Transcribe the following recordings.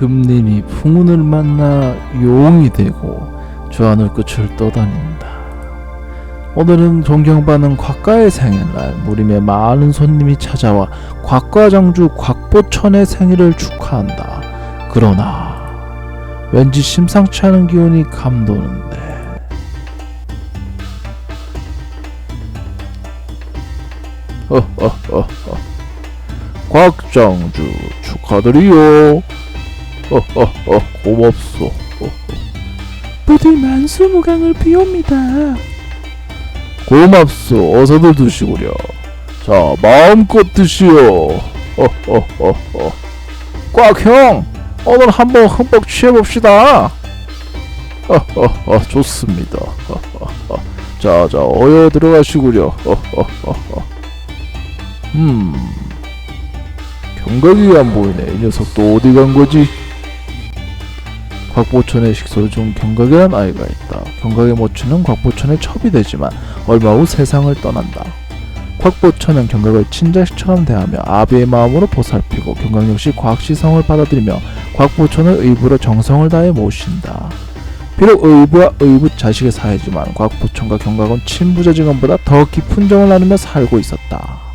금린이 풍운을 만나 용이 되고 주 하늘 끝을 떠다닌다. 오늘은 존경받는 곽가의 생일날 무림에 많은 손님이 찾아와 곽과장주 곽보천의 생일을 축하한다. 그러나 왠지 심상치 않은 기운이 감도는데 허허허허 곽장주 축하드리요 고맙소. 허허. 부디 만수무강을 비옵니다. 고맙소. 어서들 드시구려. 자 마음껏 드시오. 꽉형! 오늘 한번 흠뻑 취해봅시다. 허허허 좋습니다. 허허허 자자 어여 들어가시구려. 허허허허 음 경각이 안 보이네. 이 녀석도 어디 간 거지 곽보천의 식소 중 경각이란 아이가 있다. 경각의 모친은 곽보천의 첩이 되지만 얼마 후 세상을 떠난다. 곽보천은 경각을 친자식처럼 대하며 아비의 마음으로 보살피고 경각 역시 곽시성을 받아들이며 곽보천을 의부로 정성을 다해 모신다. 비록 의부와 의부 자식의 사이지만 곽보천과 경각은 친부자지간보다 더 깊은 정을 나누며 살고 있었다.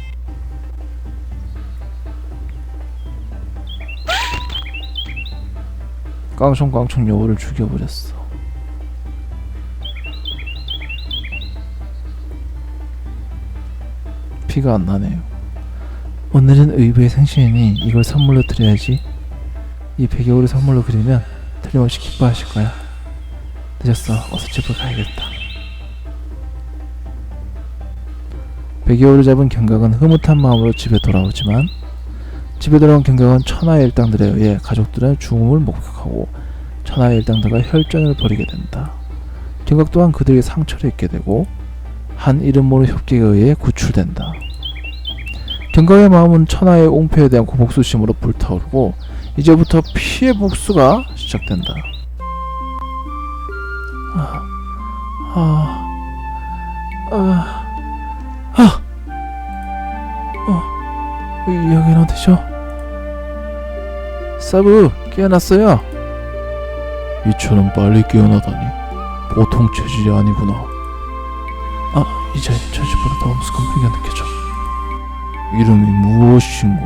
깡총깡총 여우를 죽여버렸어. 피가 안 나네요. 오늘은 의부의 생신이니 이걸 선물로 드려야지. 이 배경으로 선물로 그리면 틀림없이 기뻐하실 거야. 늦었어. 어서 집으로 가야겠다. 배경으로 잡은 경각은 흐뭇한 마음으로 집에 돌아오지만 집에 돌아온 경각은 천하의 일당들에 의해 가족들의 죽음을 목격하고 천하의 일당들과 혈전을 벌이게 된다. 경각 또한 그들에게 상처를 입게 되고 한 이름 모를 협객에 의해 구출된다. 경각의 마음은 천하의 옹패에 대한 복수심으로 불타오르고 이제부터 피해 복수가 시작된다. 아, 아, 아, 아, 여긴 어디죠? 사부 깨어났어요. 이처럼 빨리 깨어나다니 보통 체질이 아니구나. 아 이제 저 집보다 더 엄숙한 분위기가 느껴져. 이름이 무엇인고?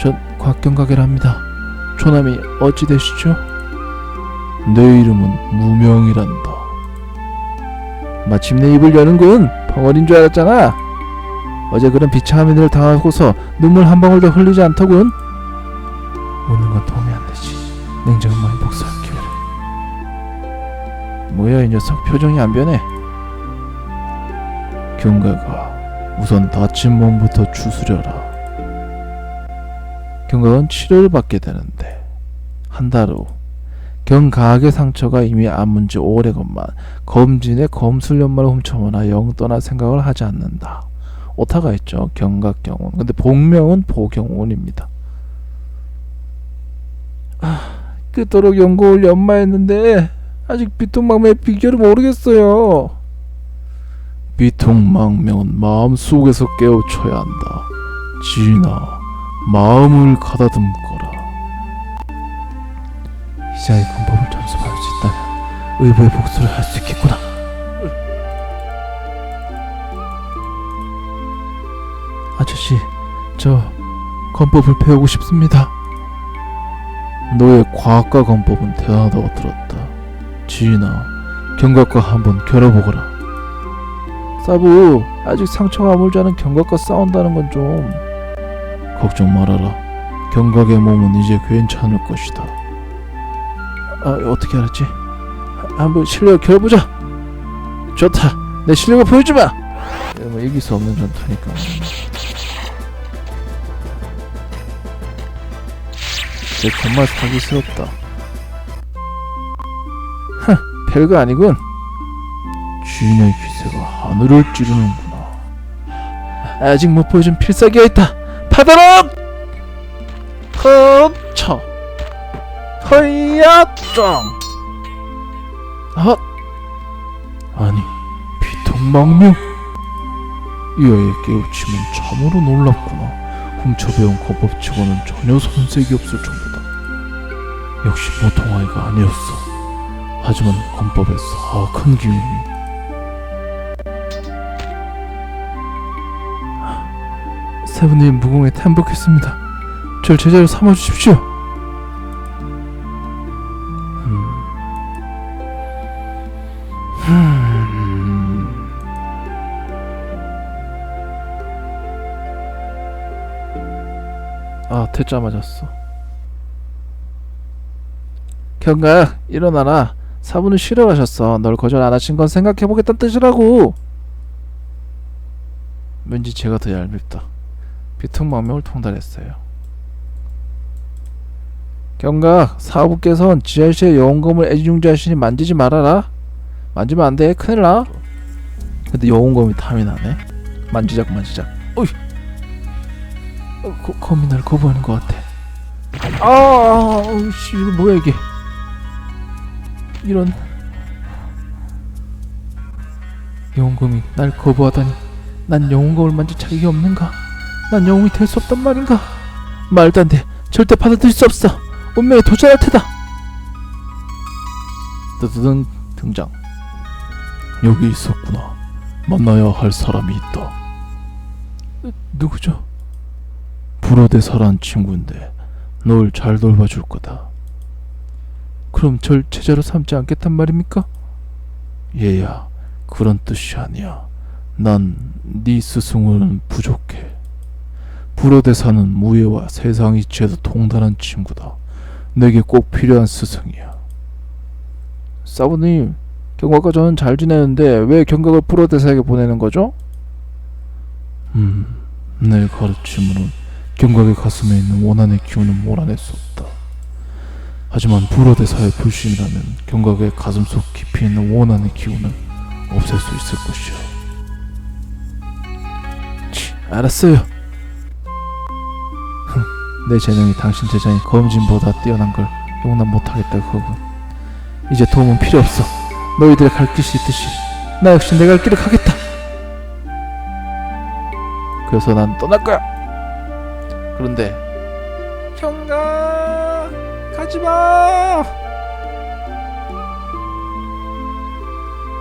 전 곽경각이랍니다. 초남이 어찌 되시죠? 내 이름은 무명이란다. 마침내 입을 여는군. 벙어린 줄 알았잖아. 어제 그런 비참한 일을 당하고서 눈물 한 방울도 흘리지 않더군. 웃는 건 도움이 안 되지. 냉정한 마음이 복수할 기회를. 뭐야 이 녀석 표정이 안 변해. 경가가 우선 다친 몸부터 추스려라. 경각은 치료를 받게 되는데 한 달 후 경각의 상처가 이미 아문 지 오래건만 검진의 검술 연말을 훔쳐보나 영 떠날 생각을 하지 않는다. 오타가 있죠. 경각경운. 근데 본명은 보경운입니다. 아, 그토록 연고를 연마했는데 아직 비통망매의 비결을 모르겠어요. 비통망명은 마음속에서 깨우쳐야 한다. 지인아, 마음을 가다듬거라. 이자의 방법을 전수받을 수 있다면 의부의 복수를 할 수 있겠구나. 아저씨, 저 건법을 배우고 싶습니다. 너의 과학과 건법은 대단하다고 들었다. 지인아, 경각과 한번 겨뤄보거라. 사부, 아직 상처가 아물지 않은 경각과 싸운다는 건 좀... 걱정 말아라. 경각의 몸은 이제 괜찮을 것이다. 아, 어떻게 알았지? 하- 한번 실력을 겨뤄보자. 좋다. 내 실력을 보여주마. 네, 뭐 이길 수 없는 전투니까. 내 정말 사기스럽다. 흥, 별거 아니군. 주인의 기세가 하늘을 찌르는구나. 아직 못 보여준 필살기가 있다. 파도록! 헛쳐! 허야짱! 헛! 아니, 비통망명? 이 아이의 깨우침은 참으로 놀랍구나. 훔쳐배운 거법치고는 전혀 손색이 없을 정도다. 역시 보통 아이가 아니었어. 하지만 헌법에서 아, 큰 기운이 세븐님 무공에 탐복했습니다. 절 제자로 삼아 주십시오. 음. 음. 아, 퇴짜 맞았어. 경각, 일어나라. 사부는 쉬러 가셨어. 널 거절 안 하신 건 생각해보겠다는 뜻이라고. 왠지 제가 더 얄밉다. 비통망명을 통달했어요. 경각, 사부께선 지하실의 여원검을 애지중지하시니 만지지 말아라. 만지면 안 돼. 큰일 나. 근데 여원검이 탐이 나네. 만지작 만지작. 어이. 어, 거, 검이 날 거부하는 것 같아. 아, 아, 아, 씨, 이거 뭐야 이게? 이런 영웅검이 날 거부하다니 난 영웅검을 만질 자격이 없는가? 난 영웅이 될 수 없단 말인가? 말도 안 돼. 절대 받아들일 수 없어. 운명에 도전할 테다. 뜨드든 등장. 여기 있었구나. 만나야 할 사람이 있다. 누, 누구죠? 불어대사란 친구인데 널 잘 돌봐줄 거다. 그럼 절 제자로 삼지 않겠단 말입니까? 얘야, 그런 뜻이 아니야. 난 네 스승으로는 부족해. 불어대사는 무예와 세상 이치에도 동단한 친구다. 내게 꼭 필요한 스승이야. 사부님, 경각과 저는 잘 지내는데 왜 경각을 불어대사에게 보내는 거죠? 음, 내 가르침으론 경각의 가슴에 있는 원한의 기운을 몰아낼 수 없다. 하지만 불어대사의 불신이라면 경각의 가슴속 깊이 있는 원한의 기운을 없앨 수 있을 것이야. 치, 알았어요. 흥, 내 재능이 당신 제자인 검진보다 뛰어난 걸 용납 못하겠다 그거군. 이제 도움은 필요 없어. 너희들의 갈 길이 있듯이 나 역시 내갈 길을 가겠다. 그래서 난 떠날 거야. 그런데 가지마.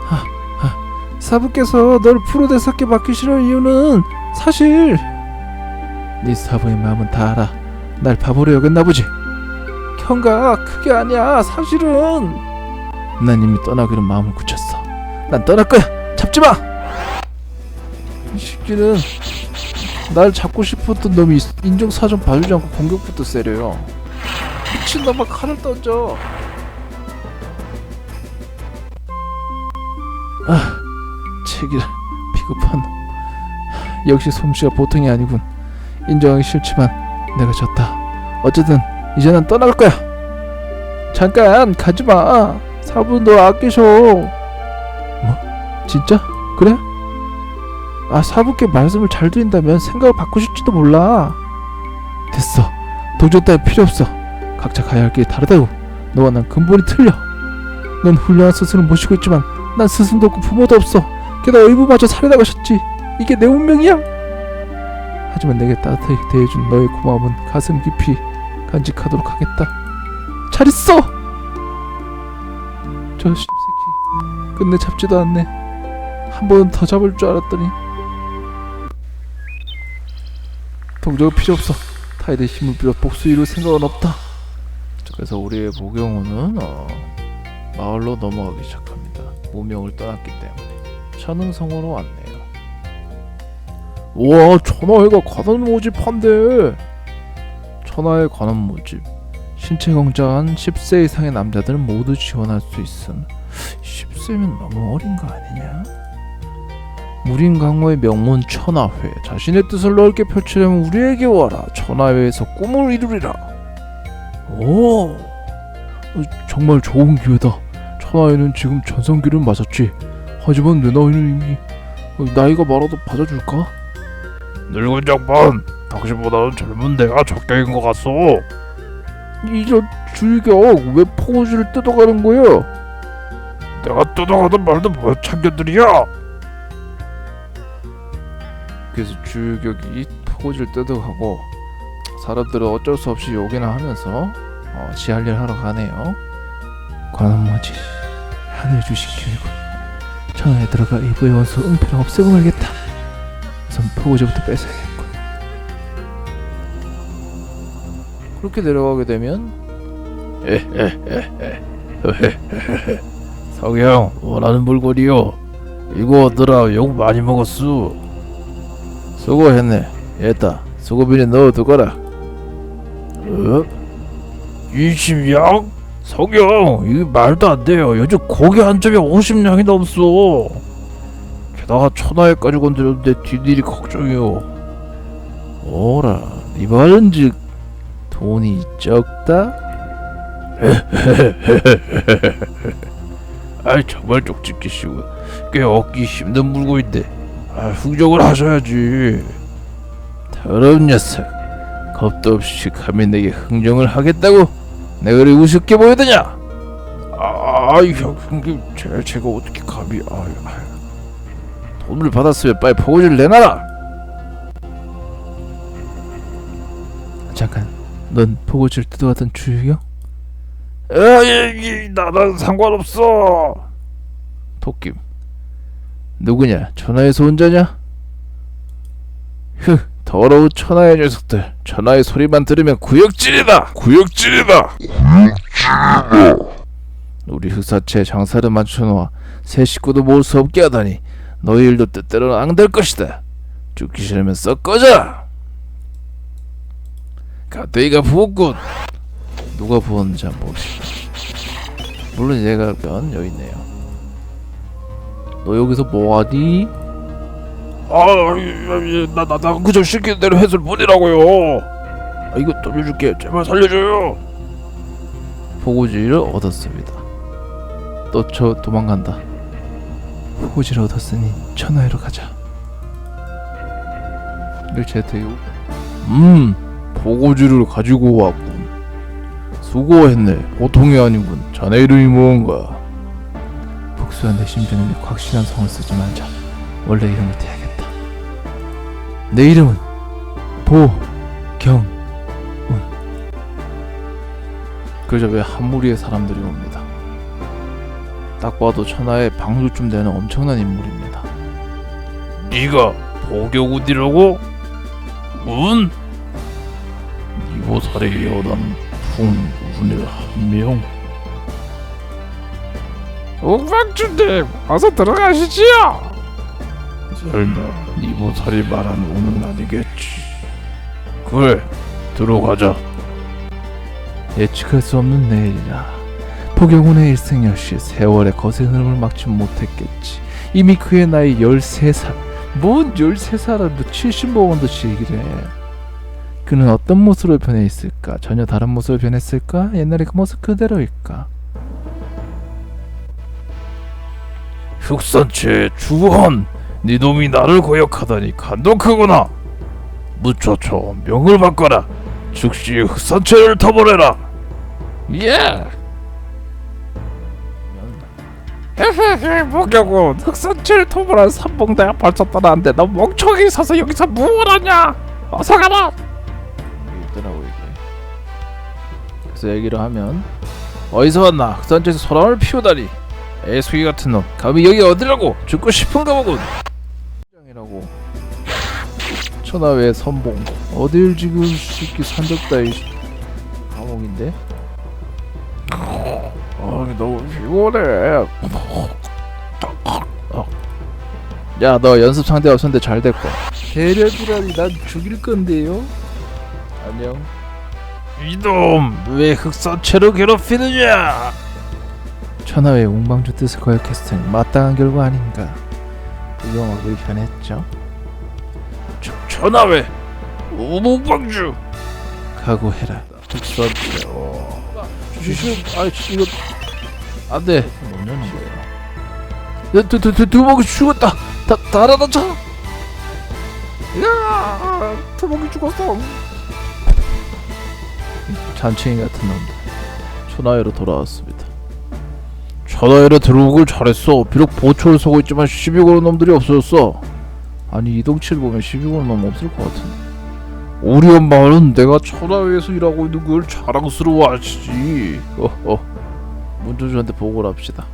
하, 하, 사부께서 널 프로대사께 맡기시는 이유는 사실 네 사부의 마음은 다 알아. 날 바보로 여겼나 보지. 경각 그게 아니야. 사실은 난 이미 떠나기로 마음을 굳혔어. 난 떠날 거야. 잡지 마. 이 새끼는 날 잡고 싶었던 놈이 인정사정 봐주지 않고 공격부터 세려요. 미친놈아 칼을 던져. 아, 책이라 비겁한 놈. 역시 솜씨가 보통이 아니군. 인정하기 싫지만 내가 졌다. 어쨌든 이제 난 떠날 거야. 잠깐 가지 마. 사부 너 아끼셔. 뭐? 진짜? 그래? 아 사부께 말씀을 잘 드린다면 생각을 바꾸실지도 몰라. 됐어. 동정 따위 필요 없어. 각자 가야 할 길이 다르다고. 너와 난 근본이 틀려. 넌 훌륭한 스승을 모시고 있지만 난 스승도 없고 부모도 없어. 게다가 의부마저 살해나가셨지. 이게 내 운명이야. 하지만 내게 따뜻하게 대해준 너의 고마움은 가슴 깊이 간직하도록 하겠다. 잘 있어. 저 씹새끼 끝내 잡지도 않네. 한 번은 더 잡을 줄 알았더니 동정은 필요 없어. 타이드 힘을 빌어 복수 이룰 생각은 없다. 자, 그래서 우리의 보경호는 어, 마을로 넘어가기 시작합니다. 무명을 떠났기 때문에 천흥성으로 왔네요. 와 천하회가 관원 모집한대. 천하의 관원 모집. 신체 건장한 10세 이상의 남자들은 모두 지원할 수 있음. 10세면 너무 어린 거 아니냐? 무린 강호의 명문 천하회 자신의 뜻을 넓게 펼치려면 우리에게 와라 천하회에서 꿈을 이루리라 오 어, 정말 좋은 기회다 천하회는 지금 전성기를 맞았지 하지만 내 나이는 이미 어, 나이가 많아도 받아줄까? 늙은 장반, 당신보다는 젊은 내가 적격인 것 같소. 이런 줄격 왜 포즈를 뜯어가는 거야? 내가 뜯어가든 말든 뭐 참견들이야. 그래서 줄격이 포즈를 뜯어가고 사람들은 어쩔 수 없이 욕이나 하면서 어, 지할 일 하러 가네요. 관은 뭐지? 하늘 주식 기회군. 천하에 들어가 이부의 원수 은폐를 없애고 말겠다. 우선 포고제부터 뺏어야겠군. 그렇게 내려가게 되면 성형 원하는 물건이요. 이거 얻으라 욕 많이 먹었어. 수고했네. 얘다 수고비에 넣어두거라. 어? 20냥? 성형 이게 말도 안 돼요. 요즘 고기 한 점에 50냥이 넘어. 게다가 천하에까지 건드렸는데 뒷일이 걱정이요. 오라 네 말은즉 돈이 적다? 아이 정말 쪽집기시고 꽤 얻기 힘든 물건인데 아, 흥정을 하셔야지. 더러운 녀석 겁도 없이 감히 내게 흥정을 하겠다고? 내가 그리 우습게 보이더냐? 아이 형님 제가 제가 어떻게 감히 아유, 아유. 돈을 받았으면 빨리 포고지를 내놔라 잠깐 넌 포고지를 뜯어가던 주유경? 에이 나랑 상관없어. 토김 누구냐? 천하에서 온 자냐? 흐 더러운 천하의 녀석들 천하의 소리만 들으면 구역질이다! 구역질이다. 우리 흑사체에 장사를 맞춰놓아 새 식구도 모을 수 없게 하다니 너희 일도 뜻대로는 안될 것이다. 죽기 싫으면 썩 꺼져 가뜩이가 부었군. 누가 부었는지 한번 봅시다. 물론 얘가 면 여기 있네요. 너 여기서 뭐하니? 아나나나 그저 시키는 대로 해설 뿐이라고요. 아, 이거 돌려줄게. 제발 살려줘요. 포고지를 얻었습니다. 또 저 도망간다. 포고지를 얻었으니 천하에로 가자. 일제대요. 음, 포고지를 가지고 왔군. 수고했네. 보통이 아니군. 자네 이름이 무언가? 복수한 내 심장에 확실한 성을 쓰지 말자. 원래 이름을 대야겠다. 내 이름은 보경. 그저 왜한 무리의 사람들이 옵니다. 딱 봐도 천하의 방주쯤 되는 엄청난 인물입니다. 네가 보교군이라고? 운? 이보살의 여단 풍운의 한명 옥방주님 어서 들어가시지요 설마 이 보살이 말한 운은 아니겠지 그래 들어가자 예측할 수 없는 내일이라. 포경훈의 일생 역시 세월의 거센 흐름을 막지 못했겠지. 이미 그의 나이 13살. 뭔 13살은 뭐 70먹은듯이 얘기를 해. 그는 어떤 모습으로 변해 있을까? 전혀 다른 모습으로 변했을까? 옛날의 그 모습 그대로일까? 흑산체 주헌 네 놈이 나를 고역하다니 간독하구나. 무처처 명을 바꿔라. 즉시 흑산체를 터버려라. 예. 헤헤헤 목욕은 흑산체를 터버려 삼봉대가 벌써 떠나는데 너 멍청이 있어서 여기서 무엇 하냐? 어서 가라. 있더라고 이게. 그래서 얘기를 하면 어디서 왔나? 흑산지에서 소란을 피우다니. 애수기 같은 놈. 감히 여기 어디라고? 죽고 싶은가 보군. 이라고. 천하의 선봉. 어딜 지금 새끼 산적다이 감옥인데? 아 너무 피곤해 야, 너 연습 상대 없었는데 잘 됐고. 대략이라니 난 죽일 건데요. 안녕. 이놈 왜 흑산체로 괴롭히느냐 천하의 웅방주 뜻을 거역했으니 마땅한 결과 아닌가. 의경학을 변했죠. 전하회 우무방주 각오해라. 어. 주시오. 아, 이거 안 돼. 못 여는 거야. 두, 두, 두, 두목이 죽었다. 다, 달아나자. 야 두목이 죽었어 잔챙이 같은 놈들. 천하에로 돌아왔습니다. 천하에로 들어오길 잘했어. 비록 보초를 서고 있지만 시비 거는 놈들이 없어졌어. 아니 이동치를 보면 시비 거는 놈 없을 것 같은데. 우리 엄마는 내가 천하에서 일하고 있는 걸 자랑스러워하시지. 어허 문조주한테 보고를 합시다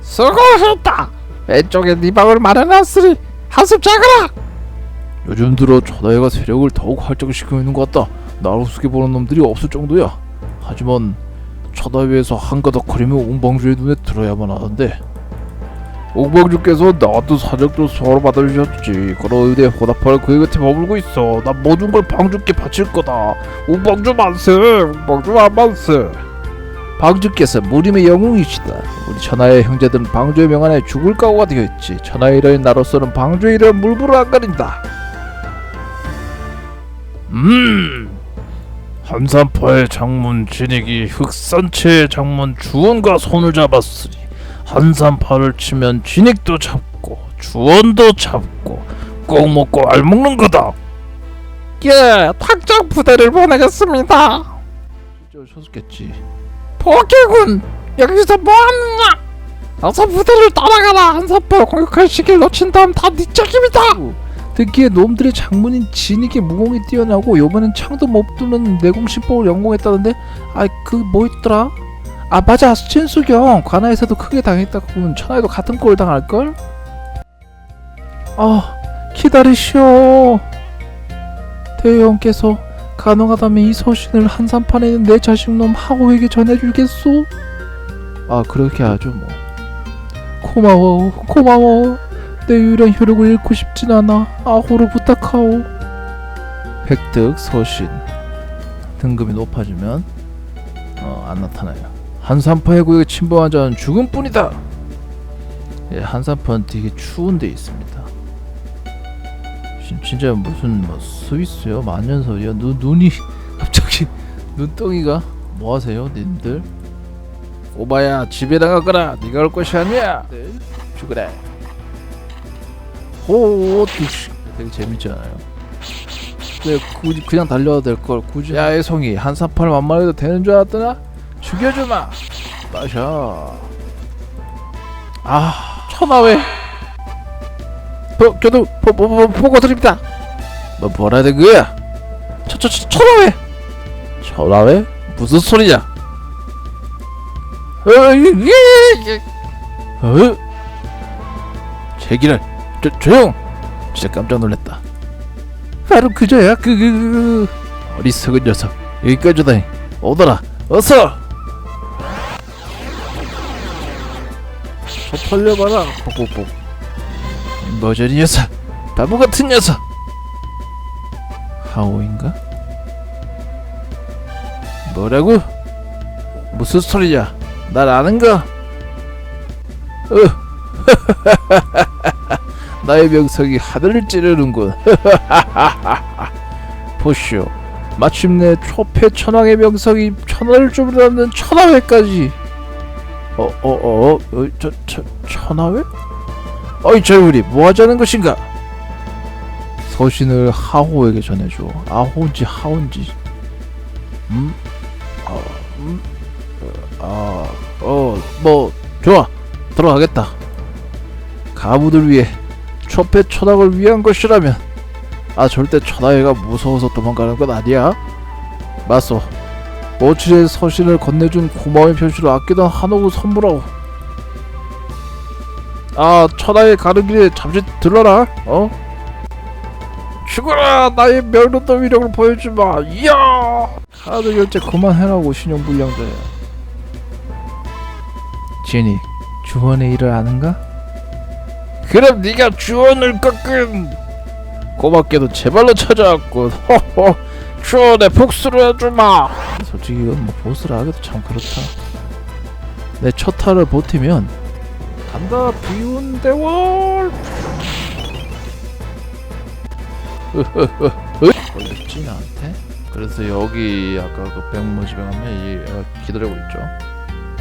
수고했다. 왼쪽에 네 방을 마련했으니 한숨 자거라. 요즘 들어 천하이가 세력을 더욱 활성시키고 있는 것 같다 나를 우습게 보는 놈들이 없을 정도야 하지만 천하위에서 한가닥거리며 웅방주의 눈에 들어야만 하는데 옥방주께서 나도 사적도 서로 받아주셨지. 그런 의대 보답할 그의 곁에 머물고 있어. 난 모든 걸 방주께 바칠 거다. 옥방주 만세. 옥방주 만세. 방주께서 무림의 영웅이시다. 우리 천하의 형제들은 방주의 명안에 죽을 각오가 되어 있지. 천하의 일인 나로서는 방주의 일을 물불을 안 가린다. 음. 한산파의 장문 진익이 흑산체의 장문 주원과 손을 잡았으니 한산파를 치면 진익도 잡고 주원도 잡고 꼭 먹고 알 먹는 거다. 예, 탁장 부대를 보내겠습니다. 실제로 쳤겠지. 포기군, 여기서 뭐 하느냐? 어서 부대를 따라가라. 한사파 공격할 시기를 놓친 다음 다 네 책임이다. 듣기에 놈들의 장문인 진익의 무공이 뛰어나고 요번엔 창도 못 뚫는 내공신법을 연공했다던데 아 그뭐 있더라? 아 맞아 진수경 관아에서도 크게 당했다고 보면 천하에도 같은 꼴 당할걸? 아 기다리시오 대형께서 가능하다면 이 소신을 한산판에 있는 내 자식놈 하호에게 전해줄겠소? 아 그렇게 하죠 뭐 고마워 고마워 내 유일한 효력을 잃고 싶진 않아. 아호로 부탁하오. 획득 서신 등급이 높아지면 어, 안 나타나요. 한산파의 구역에 침범한 자는 죽음뿐이다. 예, 한산파는 되게 추운 데 있습니다. 진, 진짜 무슨 뭐 스위스요? 만년설이야? 눈 눈이 갑자기 눈덩이가 뭐 하세요, 님들? 오바야 집에 나가거라. 네가 올 것이 아니야. 네, 죽으래. 오, 뚜시. 되게 재밌잖아요. 왜 굳이 그냥 달려도 될 걸 굳이 야 애송이 한사팔 만만해도 되는 줄 알았더나? 죽여주마. 마셔. 아 천하회. 보, 저도 보, 보, 보, 보고 드립니다. 뭐 뭐라 된 거야? 저, 저, 저, 천하회. 천하회? 무슨 소리냐? 어, 예, 예. 어? 제기를 조, 조용! 진짜 깜짝 놀랐다. 바로 그저야 그, 그, 그, 그. 어리석은 녀석 여기까지 오다니 오더라 어서! 저 털려봐라 뽁뽁뽁 머저리 녀석 바보 같은 녀석 하오인가? 뭐라고? 무슨 소리냐 날 아는가? 어 나의 명성이 하늘을 찌르는군. 보시오. 마침내 초패 천왕의 명성이 천하를 주무르는 천하회까지. 어, 어, 어, 어, 저, 저, 천하회? 어이, 저 우리 뭐 하자는 것인가? 서신을 하호에게 전해줘. 아호인지 하호인지. 음, 아, 음, 어, 아, 어, 뭐 좋아. 들어가겠다. 가부들 위해 초패 천왕을 위한 것이라면 아 절대 천하회가 무서워서 도망가는 건 아니야. 맞소. 모칠의 서신을 건네준 고마움의 표시로 아끼던 한옥을 선물하고 아 천하회 가는 길에 잠시 들러라 어? 죽어라 나의 멸로도 위력을 보여주마. 이야! 카드 결제 그만해라고 신용불량자야. 지니 주원의 일을 아는가? 그럼 네가 주원을 꺾은 고맙게도 제 발로 찾아왔군. 호호 주원의 복수를 해주마. 솔직히 이건 뭐 보스를 하기도 참 그렇다. 내 첫 타를 버티면 간다 비운 대월. 걸렸지 나한테? 그래서 여기 아까 그 가면 이 애가 기다리고 있죠.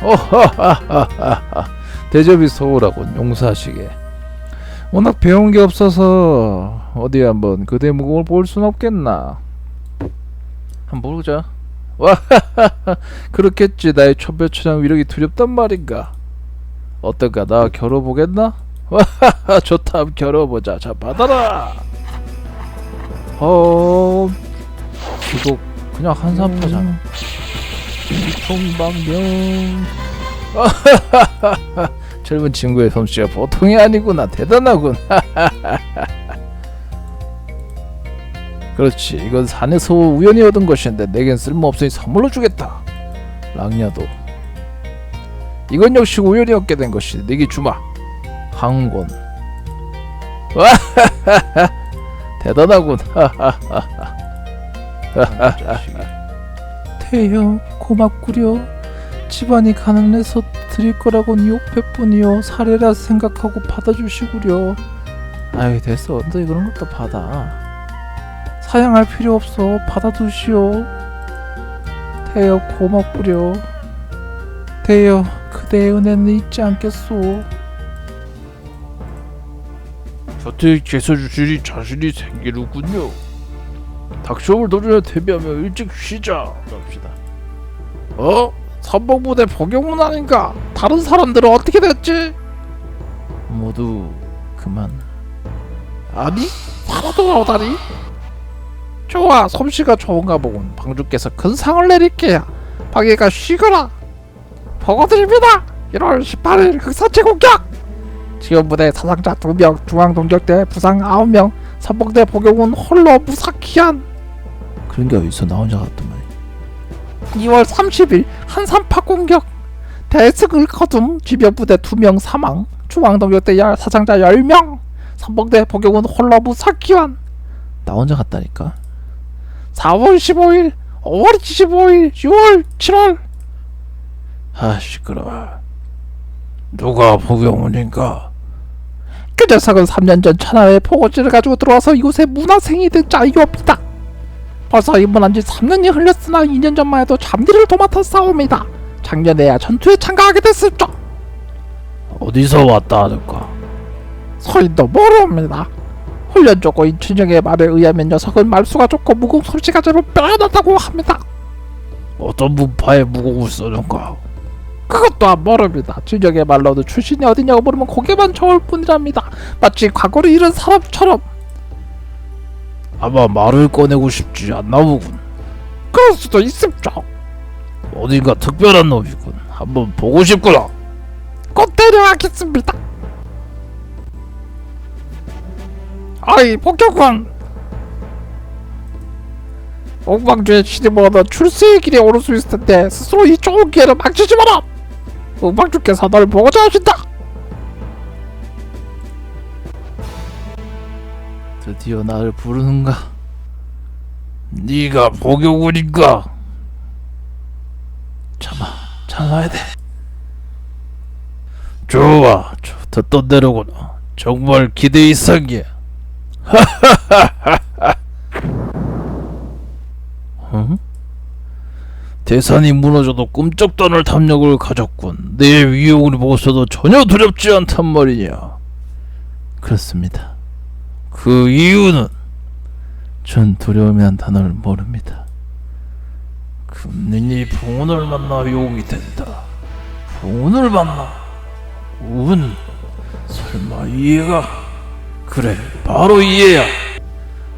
어하하하하. 대접이 소홀하군 용서하시게 워낙 배운 게 없어서 어디 한번 그대 무공을 볼 순 없겠나. 한번 보자. 와하하하 그렇겠지. 나의 초배초장 위력이 두렵단 말인가. 어떤가? 나 겨뤄보겠나? 와하하 좋다 겨뤄보자. 자 받아라! 어 이거 그냥 한산파잖아. 통방명. 젊은 친구의 솜씨가 보통이 아니구나. 대단하군. 그렇지. 이건 산에서 우연히 얻은 것인데 내겐 쓸모없으니 선물로 주겠다. 랑야도. 이건 역시 우연히 얻게 된 것이 내게 주마. 항권. 대단하군. 태여 고맙구려. 집안이 가난해서 드릴 거라곤 욕패뿐이요. 사례라 생각하고 받아주시구려. 아이 됐어. 너희 그런 것도 받아. 사양할 필요 없어. 받아두시오. 태여 고맙구려. 태여 그대의 은혜는 잊지 않겠소. 계셔 주시니 자신이 생기는군요. 닭시험을 도전에 데뷔하며 일찍 쉬자. 그럽시다. 어? 선봉부대 복용문 아닌가? 다른 사람들은 어떻게 됐지? 모두 그만. 아니 살아도 나오다니? 좋아 솜씨가 좋은가 보군 방주께서 큰 상을 내릴게요 방해가 쉬거라 보고드립니다 1월 18일 흑사체 공격 지원 부대 사상자 2명 중앙 동격대 부상 9명 선봉대 복용은 홀로 무사키한 그런 게 어디서 나 혼자 갔더만. 2월 30일 한산 파 공격 대승을 거둠 지변부대 2명 사망 중앙동격대 열 사상자 10명 선봉대 복용은 홀로 무사키한 나 혼자 갔다니까. 4월 15일, 5월 25일, 6월 7월 아 시끄러워. 누가 복용문인가? 그 녀석은 3년 전 천하의 포고지를 가지고 들어와서 이곳에 문화생이 된 짜이옵이다. 벌써 입문한 지 3년이 흘렸으나 2년 전만 해도 잠디를 도맡아 싸웁니다. 작년에야 전투에 참가하게 됐었죠. 어디서 왔다 하는가? 서인도 모릅니다. 훈련 조고인 춘영의 말에 의하면 녀석은 말수가 좋고 무공 솜씨가 제법 빼어났다고 합니다. 어떤 문파의 무공을 써는가? 그것 또한 모릅니다. 진정의 말로는 출신이 어디냐고 물으면 고개만 저을 뿐이랍니다. 마치 과거를 잃은 사람처럼 아마 말을 꺼내고 싶지 않나 보군. 그럴 수도 있습죠. 어딘가 특별한 놈이군. 한번 보고 싶구나. 곧 데려가겠습니다. 아이 복격관 옥방주의 얻어 출세의 길에 오를 수 있을 텐데 스스로 이 좋은 기회를 망치지 마라. 옥방주께서 널 보고자 하신다. 드디어 나를 부르는가? 네가 복용군인가? 참아, 참아야 돼. 좋아, 좋 듣던 대로구나. 정말 기대 이상이야. 응? 대산이 무너져도 꿈쩍도 않을 탐욕을 가졌군. 내 위용을 보고서도 전혀 두렵지 않단 말이냐. 그렇습니다. 그 이유는 전 두려움이란 단어를 모릅니다. 금린이 봉운을 만나 용이 된다. 봉운을 만나 운 설마 이해가 그래 바로 이해야.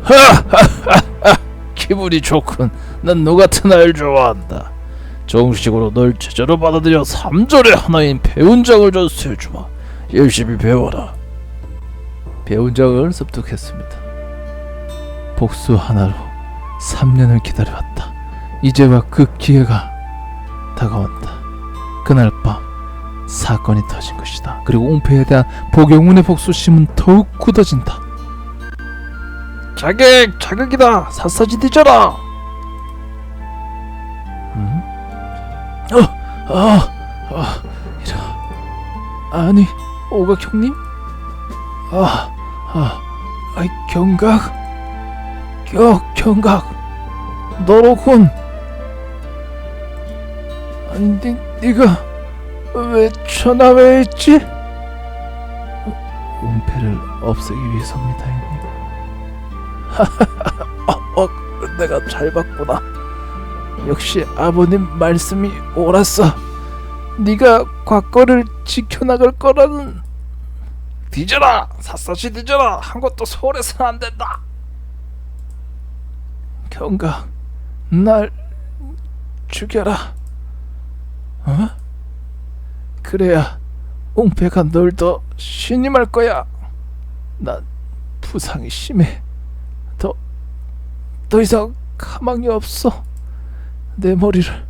하하하하 기분이 좋군. 난 너 같은 아이를 좋아한다. 정식으로 널 제자로 받아들여 3절의 하나인 배운장을 전수해주마. 열심히 배워라. 배운장을 습득했습니다. 복수 하나로 3년을 기다려왔다. 이제와 그 기회가 다가온다. 그날 밤 사건이 터진 것이다. 그리고 옹패에 대한 복용운의 복수심은 더욱 굳어진다. 자객 자격이다. 샅샅이 뒤져라. 음? 어, 아, 아, 이라. 아니, 오각 형님? 아, 아, 아이 경각, 겨 경각, 너로군. 네, 네가 왜 전화를 했지? 은폐를 없애기 위해서입니다, 형님. 어, 어, 내가 잘 봤구나. 역시 아버님 말씀이 옳았어. 네가 과거를 지켜나갈 거라는 뒤져라. 샅샅이 뒤져라. 한 것도 서울에서는 안 된다. 경각. 날 죽여라. 어? 그래야 옹패가 널 더 신임할 거야. 난 부상이 심해. 더, 더 이상 가망이 없어. 내 머리를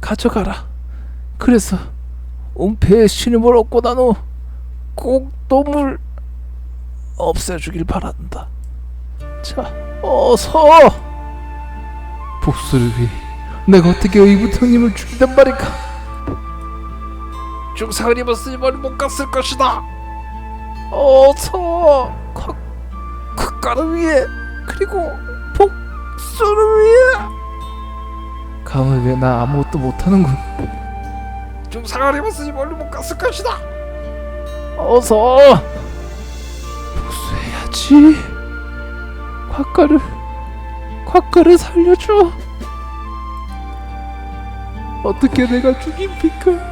가져가라. 그래서 옹패의 신임을 얻고 난 후 꼭 놈을 없애주길 바란다. 자, 어서! 복수를 위해 내가 어떻게 의붓 형님을 죽이단 말인가? 중상을 입었으니 머리 못 갔을 것이다 어서! 국, 국가를 위해 그리고 복수를 위해 감을 위해 나 아무것도 못하는군. 중상을 입었으니 머리 못 갔을 것이다 어서 복수해야지. 곽가를 곽가를 살려줘. 어떻게 내가 죽입니까?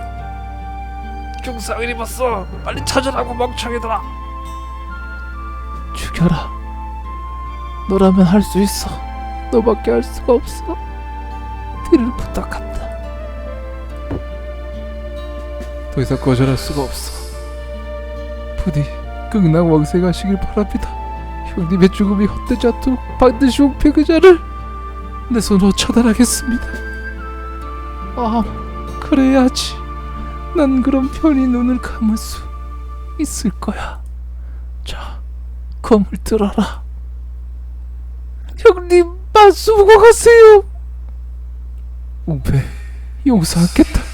중상을 입었어 빨리 찾으라고 멍청이들아 죽여라. 너라면 할 수 있어. 너밖에 할 수가 없어. 뒤를 부탁한다. 더 이상 거절할 수가 없어. 부디 극락 왕생하시길 바랍니다. 형님의 죽음이 헛되지 않도록 반드시 옹패 그자를 내 손으로 처단하겠습니다. 아, 그래야지. 난 그럼 편히 눈을 감을 수 있을 거야. 자, 검을 들어라. 형님, 말씀하고 가세요. 옹패, 용서하겠다.